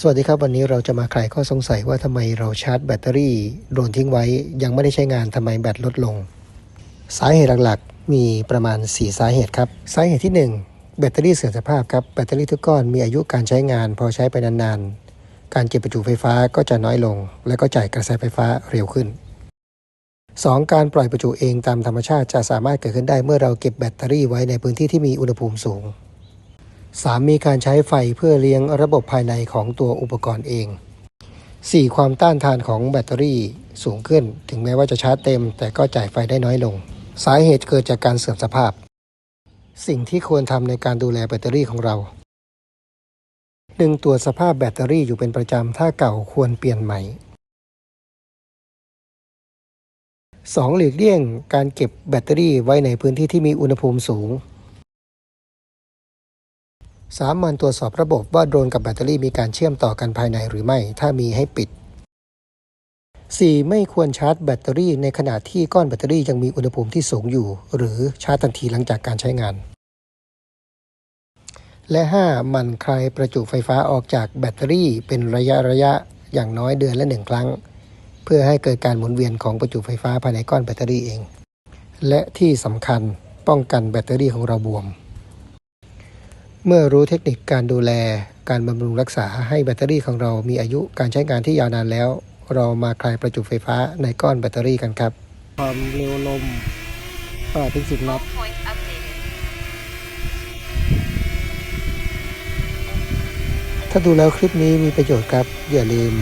สวัสดีครับ วันนี้เราจะมาไขข้อสงสัยว่าทำไมเราชาร์จแบตเตอรี่โดนทิ้งไว้ ยังไม่ได้ใช้งานทำไมแบตลดลง สาเหตุหลักๆ มีประมาณ 4 สาเหตุครับ สาเหตุที่ 1 แบตเตอรี่เสื่อมสภาพครับแบตเตอรี่ทุกก้อนมีอายุการใช้งาน พอใช้ไปนานๆ การเก็บประจุไฟฟ้าก็จะน้อยลง และก็จ่ายกระแสไฟฟ้าเร็วขึ้น 2. การปล่อยประจุเองตามธรรมชาติจะสามารถเกิดขึ้นได้เมื่อเราเก็บแบตเตอรี่ไว้ในพื้นที่ที่มีอุณหภูมิสูง 3. มีการใช้ไฟเพื่อเลี้ยงระบบภายในของตัวอุปกรณ์เอง 4. ความต้านทานของแบตเตอรี่สูงขึ้น ถึงแม้ว่าจะชาร์จเต็ม แต่ก็จ่ายไฟได้น้อยลง สาเหตุเกิดจากการเสื่อมสภาพ สิ่งที่ควรทำในการดูแลแบตเตอรี่ของเรา 1. ตรวจสภาพแบตเตอรี่อยู่เป็นประจำ ถ้าเก่าควรเปลี่ยนใหม่ 2. หลีกเลี่ยงการเก็บแบตเตอรี่ไว้ในพื้นที่ที่มีอุณหภูมิสูง สามันตรวจสอบระบบว่าโดรนกับแบตเตอรี่มีการเชื่อมต่อกันภายในหรือไม่ ถ้ามีให้ปิด 4. ไม่ควรชาร์จแบตเตอรี่ในขณะที่ก้อนแบตเตอรี่ยังมีอุณหภูมิที่สูงอยู่ หรือชาร์จทันทีหลังจากการใช้งาน และ 5. มันคลายประจุไฟฟ้าออกจากแบตเตอรี่เป็นระยะระยะอย่างน้อยเดือนละหนึ่งครั้ง เพื่อให้เกิดการหมุนเวียนของประจุไฟฟ้าภายในก้อนแบตเตอรี่เอง และที่สำคัญป้องกันแบตเตอรี่ของเราบวม เมื่อรู้เทคนิคการดูแล การบำรุงรักษาให้แบตเตอรี่ของเรามีอายุการใช้งานที่ยาวนานแล้ว เรามาคลายประจุไฟฟ้าในก้อนแบตเตอรี่กันครับ ความเร็วลม8ถึง10น็อตถ้าดูแล้วคลิปนี้มีประโยชน์ครับ อย่าลืม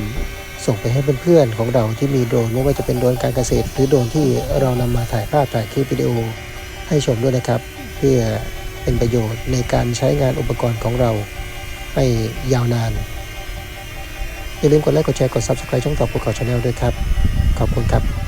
ส่งไปให้เพื่อนๆของเราที่มีโดรนไม่ว่าจะเป็นโดรนการเกษตร หรือโดรนที่เรานำมาถ่ายภาพถ่ายคลิปวิดีโอให้ชมด้วยนะครับ เพื่อ เป็นประโยชน์ในการใช้งานอุปกรณ์ของเราให้ยาวนาน อย่าลืมกดไลค์กดแชร์กด Subscribe ช่องต่อภูเขาชาแนลด้วยครับ ขอบคุณครับ